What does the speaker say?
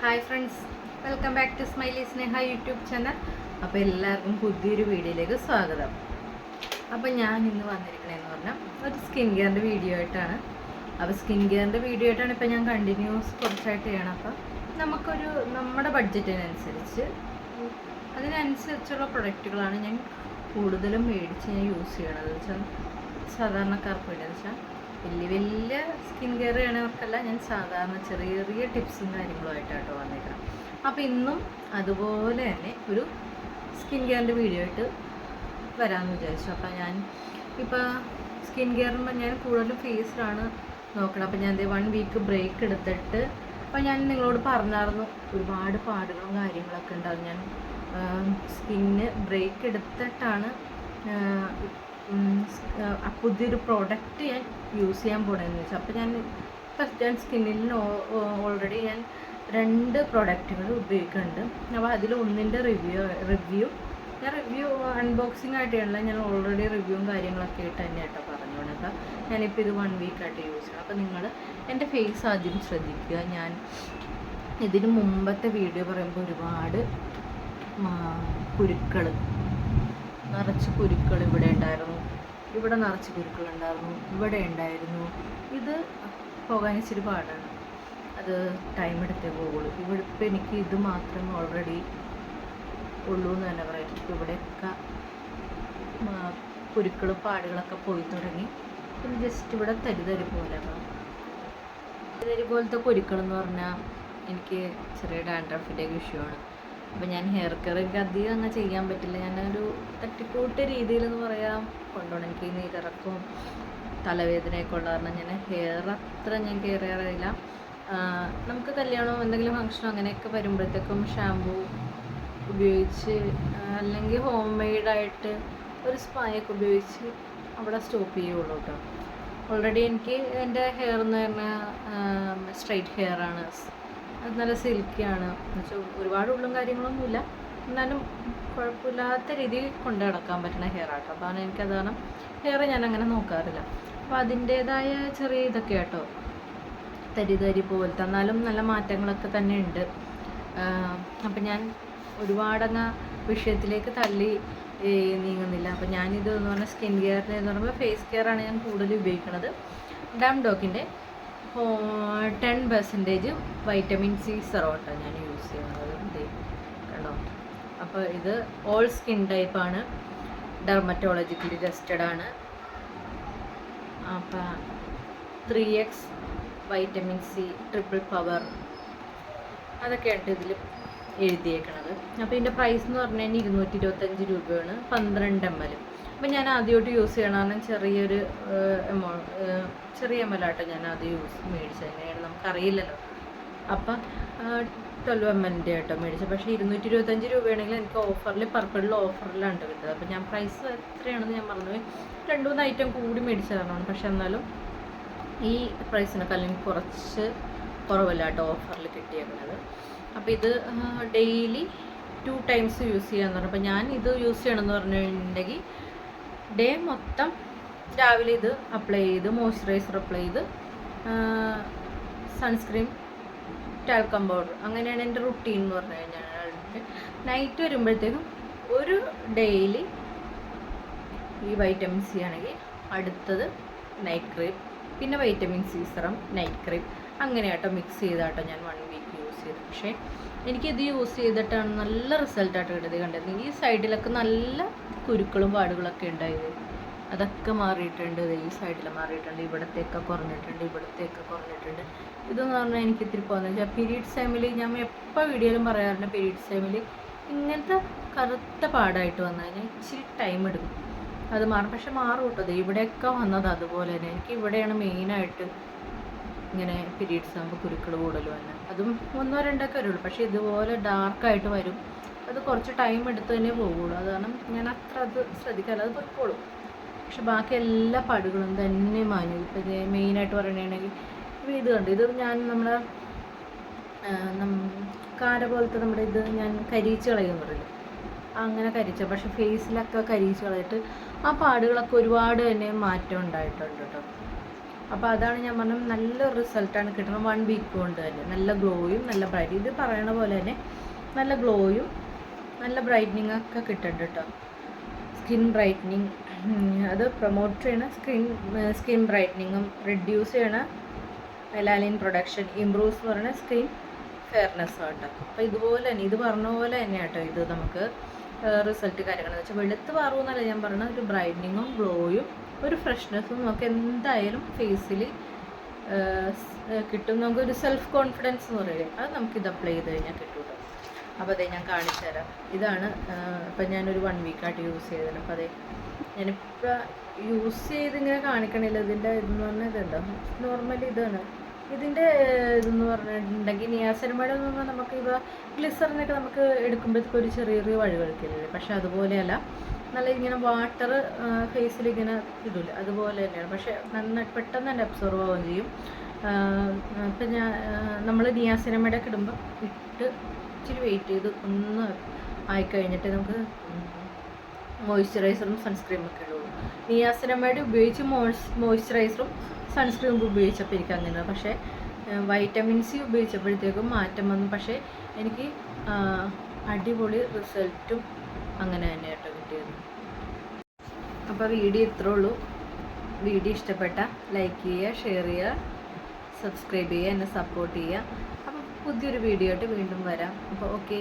Hi friends welcome back to smiley Sneha YouTube channel അപ്പോൾ എല്ലാവർക്കും പുതിയൊരു വീഡിയോയിലേക്ക് സ്വാഗതം. അപ്പോൾ ഞാൻ ഇന്ന് വന്നിരിക്കണേന്ന് പറഞ്ഞാൽ ഒരു സ്കിൻ കെയറിന്റെ വീഡിയോ ആയിട്ടാണ്. അപ്പോൾ സ്കിൻ കെയറിന്റെ വീഡിയോ ആയിട്ടാണ് ഇപ്പോൾ ഞാൻ കണ്ടിന്യൂസ് കുറച്ചായിട്ട് ചെയ്യണം. അപ്പോൾ നമുക്കൊരു നമ്മുടെ ബഡ്ജറ്റിനനുസരിച്ച് അതിനനുസരിച്ചുള്ള പ്രൊഡക്റ്റുകളാണ് ഞാൻ കൂടുതലും മേടിച്ച് ഞാൻ യൂസ് ചെയ്യണത്. വെച്ചാൽ സാധാരണക്കാർക്ക് വേണ്ടി വെച്ചാൽ വലിയ വലിയ സ്കിൻ കെയർ ചെയ്യണവർക്കല്ല ഞാൻ സാധാരണ ചെറിയ ചെറിയ ടിപ്സും കാര്യങ്ങളുമായിട്ടാട്ടോ വന്നേക്കാം അപ്പോൾ ഇന്നും അതുപോലെ തന്നെ ഒരു സ്കിൻ കെയറിന്റെ വീഡിയോ ആയിട്ട് വരാമെന്ന് വിചാരിച്ചു. അപ്പോൾ ഞാൻ ഇപ്പോൾ സ്കിൻ കെയറിന് ഞാൻ കൂടുതലും ഫേസിലാണ് നോക്കണം അപ്പോൾ ഞാൻ വൺ വീക്ക് ബ്രേക്ക് എടുത്തിട്ട് അപ്പോൾ ഞാൻ നിങ്ങളോട് പറഞ്ഞായിരുന്നു ഒരുപാട് പാടുകളും കാര്യങ്ങളൊക്കെ ഉണ്ടാവും. ഞാൻ സ്കിന്ന് ബ്രേക്ക് എടുത്തിട്ടാണ് പുതിയൊരു പ്രോഡക്റ്റ് ഞാൻ യൂസ് ചെയ്യാൻ പോകണമെന്ന് വെച്ചാൽ അപ്പോൾ ഞാൻ ഫസ്റ്റ് ഞാൻ സ്കിന്നിൽ ഓൾറെഡി ഞാൻ രണ്ട് പ്രോഡക്റ്റുകൾ ഉപയോഗിക്കുന്നുണ്ട് അപ്പോൾ അതിൽ ഒന്നിന്റെ റിവ്യൂ റിവ്യൂ ഞാൻ റിവ്യൂ അൺബോക്സിംഗ് ആയിട്ടാണല്ലോ ഞാൻ ഓൾറെഡി റിവ്യൂവും കാര്യങ്ങളൊക്കെ ആയിട്ട് തന്നെ കേട്ടോ അപ്പോൾ ഞാനിപ്പോൾ ഇത് വൺ വീക്കായിട്ട് യൂസ് ചെയ്യണം. അപ്പോൾ നിങ്ങൾ എന്റെ ഫേസ് ആദ്യം ശ്രദ്ധിക്കുക. ഞാൻ ഇതിന് മുമ്പത്തെ വീഡിയോ പറയുമ്പോൾ ഒരുപാട് കുരുക്കൾ നിറച്ച് കുരുക്കൾ ഇവിടെ ഉണ്ടായിരുന്നു. ഇവിടെ നിറച്ച് കുരുക്കളുണ്ടായിരുന്നു ഇവിടെ ഉണ്ടായിരുന്നു. ഇത് പോകാൻ ഇച്ചിരി പാടാണ്. അത് ടൈം എടുത്തേ പോകുള്ളൂ ഇവിടെ ഇപ്പം എനിക്ക് ഇത് മാത്രം ഓൾറെഡി ഉള്ളൂ എന്ന് തന്നെ പറയാം ഇവിടെയൊക്കെ കുരുക്കളും പാടുകളൊക്കെ പോയി തുടങ്ങി. പിന്നെ ജസ്റ്റ് ഇവിടെ തരിതരി പോലെ തരിതരി പോലത്തെ കുരുക്കൾ എന്ന് പറഞ്ഞാൽ എനിക്ക് ചെറിയ ഡാൻഡ്രഫിന്റെ ഇഷ്യൂ ആണ് അപ്പം ഞാൻ ഹെയർ കെയർ എനിക്ക് അധികം അങ്ങനെ ചെയ്യാൻ പറ്റില്ല. ഞാനൊരു തട്ടിക്കൂട്ട് രീതിയിൽ എന്ന് പറയാം. കൊണ്ടുപോകണം എനിക്ക് നീരിറക്കും തലവേദനയൊക്കെ ഉള്ള കാരണം ഞാൻ ഹെയർ അത്ര ഞാൻ കെയർ ചെയ്യാറില്ല. നമുക്ക് കല്യാണമോ എന്തെങ്കിലും ഫംഗ്ഷനോ അങ്ങനെയൊക്കെ വരുമ്പോഴത്തേക്കും ഷാമ്പൂ ഉപയോഗിച്ച് അല്ലെങ്കിൽ ഹോം മെയ്ഡായിട്ട് ഒരു സ്പായൊക്കെ ഉപയോഗിച്ച് അവിടെ സ്റ്റോപ്പ് ചെയ്യുള്ളൂ കേട്ടോ. ഓൾറെഡി എനിക്ക് എന്റെ ഹെയർ എന്ന് പറഞ്ഞാൽ സ്ട്രൈറ്റ് ഹെയർ ആണ്. അത് നല്ല സിൽക്കിയാണ്. എന്നുവെച്ചാൽ ഒരുപാട് ഉള്ളും കാര്യങ്ങളൊന്നുമില്ല. എന്നാലും കുഴപ്പമില്ലാത്ത രീതിയിൽ കൊണ്ടു നടക്കാൻ പറ്റുന്ന ഹെയർ ആട്ടോ. അതാണ് എനിക്കതാണ് ഹെയർ ഞാൻ അങ്ങനെ നോക്കാറില്ല. അപ്പോൾ അതിന്റേതായ ചെറിയ ഇതൊക്കെ കേട്ടോ തരി തരി പോലത്തെ എന്നാലും നല്ല മാറ്റങ്ങളൊക്കെ തന്നെ ഉണ്ട്. അപ്പം ഞാൻ ഒരുപാടങ്ങ് വിഷയത്തിലേക്ക് തള്ളി നീങ്ങുന്നില്ല. അപ്പം ഞാനിത് എന്ന് പറഞ്ഞാൽ സ്കിൻ കെയറിന് എന്ന് പറയുമ്പോൾ ഫേസ് കെയറാണ് ഞാൻ കൂടുതൽ ഉപയോഗിക്കുന്നത്. ഡാം ഡോക്കിന്റെ ടെൻ പെർസെന്റേജ് വൈറ്റമിൻ സി സെറോട്ടോ ഞാൻ യൂസ് ചെയ്യുന്നത്. ഇത് കണ്ടോ? അപ്പോൾ ഇത് ഓൾ സ്കിൻ ടൈപ്പാണ് ഡെർമറ്റോളജിക്കലി ടെസ്റ്റഡ് ആണ്. അപ്പം three X vitamin C triple power അതൊക്കെയാണ് ഇതിൽ എഴുതിയേക്കണത്. അപ്പോൾ ഇതിന്റെ പ്രൈസ് എന്ന് പറഞ്ഞു കഴിഞ്ഞാൽ ഇരുന്നൂറ്റി ഇരുപത്തഞ്ച് രൂപയാണ്. പന്ത്രണ്ട് എം എൽ അപ്പം ഞാൻ ആദ്യമായിട്ട് യൂസ് ചെയ്യണം കാരണം ചെറിയൊരു എമൗണ്ട് ചെറിയ എം എൽ ആട്ടോ ഞാൻ ആദ്യം യൂസ് മേടിച്ചത്. എങ്ങനെയാണ് നമുക്കറിയില്ലല്ലോ. അപ്പം ട്വൽവ് എം എല്ലിന്റെ ആട്ടോ മേടിച്ചത്. പക്ഷേ ഇരുന്നൂറ്റി ഇരുപത്തഞ്ച് രൂപയാണെങ്കിൽ എനിക്ക് ഓഫറിൽ പർപ്പിളിൽ ഓഫറിലാണ് കിട്ടുന്നത്. അപ്പം ഞാൻ പ്രൈസ് എത്രയാണെന്ന് ഞാൻ മറന്നുപോയി രണ്ട് മൂന്ന് ഐറ്റം കൂടി മേടിച്ചതാണ്. പക്ഷേ എന്നാലും ഈ പ്രൈസിനൊക്കെ അല്ലെങ്കിൽ കുറച്ച് കുറവല്ല കേട്ടോ ഓഫറിൽ കിട്ടിയേക്കുന്നത് അപ്പോൾ ഇത് ഡെയിലി ടു ടൈംസ് യൂസ് ചെയ്യാന്ന് പറഞ്ഞു. അപ്പോൾ ഞാൻ ഇത് യൂസ് ചെയ്യണമെന്ന് പറഞ്ഞിട്ടുണ്ടെങ്കിൽ ഡേ മൊത്തം രാവിലെ ഇത് അപ്ലൈ ചെയ്ത് മോയ്സ്ചറൈസർ അപ്ലൈ ചെയ്ത് സൺസ്ക്രീൻ ടാൽക്കം പൗഡർ അങ്ങനെയാണ് എന്റെ റുട്ടീൻ എന്ന് പറഞ്ഞു കഴിഞ്ഞാൽ നൈറ്റ് വരുമ്പോഴത്തേക്കും ഒരു ഡെയിലി ഈ വൈറ്റമിൻ സി ആണെങ്കിൽ അടുത്തത് നൈറ്റ് ക്രീം പിന്നെ vitamin C serum night cream അങ്ങനെ ആട്ടോ മിക്സ് ചെയ്താട്ടോ ഞാൻ വൺ വീക്ക് യൂസ് ചെയ്തു പക്ഷേ എനിക്കിത് യൂസ് ചെയ്തിട്ടാണ് നല്ല റിസൾട്ടായിട്ട് കിട്ടിയത്. കണ്ടിരുന്നത് ഈ സൈഡിലൊക്കെ നല്ല കുരുക്കളും പാടുകളൊക്കെ ഉണ്ടായത്. അതൊക്കെ മാറിയിട്ടുണ്ട്. ഈ സൈഡിൽ മാറിയിട്ടുണ്ട്. ഇവിടത്തേക്ക് കുറഞ്ഞിട്ടുണ്ട്. ഇവിടത്തേക്ക് കുറഞ്ഞിട്ടുണ്ട്. ഇതെന്ന് പറഞ്ഞാൽ എനിക്ക് ഇത്തിരി പോകുന്നത് വെച്ചാൽ പീരീഡ്സ് ടൈമിൽ ഞാൻ എപ്പോൾ വീഡിയോയിലും പറയാറുണ്ട് പീരീഡ്സ് ടൈമിൽ ഇങ്ങനത്തെ കറുത്ത പാടായിട്ട് വന്നാൽ ഇച്ചിരി ടൈം എടുക്കും. അത് മാറും. പക്ഷെ മാറും കേട്ടോ. ഇവിടെയൊക്കെ വന്നത് അതുപോലെ തന്നെ. എനിക്ക് ഇവിടെയാണ് മെയിനായിട്ട് ഇങ്ങനെ പീരീഡ്സ് ആകുമ്പോൾ കുരുക്കൾ കൂടുതൽ വന്നത് അതും ഒന്നോ രണ്ടൊക്കെ വരുള്ളൂ. പക്ഷേ ഇതുപോലെ ഡാർക്കായിട്ട് വരും. അത് കുറച്ച് ടൈം എടുത്ത് തന്നെ പോകുള്ളൂ അത് കാരണം ഞാൻ അത്ര അത് ശ്രദ്ധിക്കാറില്ല. അത് പൊയ്ക്കോളും. പക്ഷെ ബാക്കി എല്ലാ പാടുകളും തന്നെ മാനു ഇപ്പം മെയിനായിട്ട് പറയുകയാണെങ്കിൽ ഇപ്പം ഇത് കണ്ട്? ഇത് ഞാൻ നമ്മുടെ കാര പോലത്തെ നമ്മുടെ ഇത് ഞാൻ കരിയിച്ച് കളയുമെന്ന് പറയില്ല? അങ്ങനെ കരിച്ച പക്ഷെ ഫേസിലൊക്കെ കരിയിച്ച് കളയിട്ട് ആ പാടുകളൊക്കെ ഒരുപാട് തന്നെ മാറ്റം ഉണ്ടായിട്ടുണ്ട് കേട്ടോ. അപ്പോൾ അതാണ് ഞാൻ പറഞ്ഞത് നല്ല റിസൾട്ടാണ് കിട്ടുന്നത്. വൺ വീക്ക് കൊണ്ട് തന്നെ. നല്ല ഗ്ലോയും നല്ല ബ്രൈറ്റ് ഇത് പറയണ പോലെ തന്നെ നല്ല ഗ്ലോയും നല്ല ബ്രൈറ്റനിങ് ഒക്കെ കിട്ടുന്നുണ്ട് കേട്ടോ സ്കിൻ ബ്രൈറ്റനിങ് അത് പ്രൊമോട്ട് ചെയ്യണ സ്കിൻ സ്കിൻ ബ്രൈറ്റനിങ്ങും റിഡ്യൂസ് ചെയ്യണ മെലാലിൻ പ്രൊഡക്ഷൻ ഇമ്പ്രൂവ്സ് എന്ന് പറയുന്ന സ്കിൻ ഫെയർനെസ് കേട്ടോ അപ്പോൾ ഇതുപോലെ തന്നെ ഇത് പറഞ്ഞ പോലെ തന്നെ കേട്ടോ ഇത് നമുക്ക് റിസൾട്ട് കാര്യങ്ങളെന്ന് വെച്ചാൽ വെളുത്ത് മാറുമെന്നല്ല ഞാൻ പറഞ്ഞത് ഒരു ബ്രൈറ്റനിങ്ങും ഗ്ലോയും ഒരു ഫ്രഷ്നെസ്സും നമുക്ക് എന്തായാലും ഫേസിൽ കിട്ടും. നമുക്ക് ഒരു സെൽഫ് കോൺഫിഡൻസ് എന്ന് പറയുന്നത് അത് നമുക്ക് ഇത് അപ്ലൈ ചെയ്ത് കഴിഞ്ഞാൽ കേട്ടോ. അപ്പോൾ അതെ ഞാൻ കാണിച്ചു തരാം. ഇതാണ് ഇപ്പം ഞാനൊരു വൺ വീക്കായിട്ട് യൂസ് ചെയ്തത്. അപ്പോൾ അതെ ഞാനിപ്പോൾ യൂസ് ചെയ്ത് ഇങ്ങനെ കാണിക്കണില്ല. ഇതിന്റെ ഇതെന്ന് പറഞ്ഞാൽ ഇതുണ്ടോ? നോർമൽ ഇതാണ്. ഇതിന്റെ ഇതെന്ന് പറഞ്ഞിട്ടുണ്ടെങ്കിൽ നിയാസനമയുടെ എന്ന് പറഞ്ഞാൽ നമുക്ക് ഇവ ഗ്ലിസറിനൊക്കെ നമുക്ക് എടുക്കുമ്പോഴത്തേക്ക് ഒരു ചെറിയ ചെറിയ വഴികൾക്കില്ലേ? പക്ഷെ അതുപോലെയല്ല നല്ല ഇങ്ങനെ വാട്ടർ ഫേസിൽ ഇങ്ങനെ ഇടില്ല അതുപോലെ തന്നെയാണ്. പക്ഷെ നന്നായിട്ട് പെട്ടെന്ന് തന്നെ അബ്സോർവ് ആവുകയും ചെയ്യും. ഇപ്പം ഞാൻ നമ്മൾ നിയാസിനമ്മയുടെ ഒക്കെ ഇടുമ്പോൾ ഇട്ട് ഇച്ചിരി വെയിറ്റ് ചെയ്ത് ഒന്ന് ആയിക്കഴിഞ്ഞിട്ട് നമുക്ക് മോയ്സ്ചറൈസറും സൺസ്ക്രീമും ഒക്കെ ഉള്ളൂ. നിയാസിനമ്മയുടെ ഉപയോഗിച്ച് മോയ്സ്ചറൈസറും സൺസ്ക്രീമും ഉപയോഗിച്ചപ്പോൾ എനിക്ക് അങ്ങനെ. പക്ഷേ വൈറ്റമിൻ സി ഉപയോഗിച്ചപ്പോഴത്തേക്കും മാറ്റം വന്നു. പക്ഷേ എനിക്ക് അടിപൊളി റിസൾട്ടും അങ്ങനെ തന്നെ കേട്ടോ കിട്ടിയത്. അപ്പോൾ വീഡിയോ ഇത്രേ ഉള്ളൂ. വീഡിയോ ഇഷ്ടപ്പെട്ട ലൈക്ക് ചെയ്യുക ഷെയർ ചെയ്യുക. സബ്സ്ക്രൈബ് ചെയ്യുക എന്നെ സപ്പോർട്ട് ചെയ്യുക. അപ്പോൾ പുതിയൊരു വീഡിയോ ആയിട്ട് വീണ്ടും വരാം. അപ്പോൾ ഓക്കെ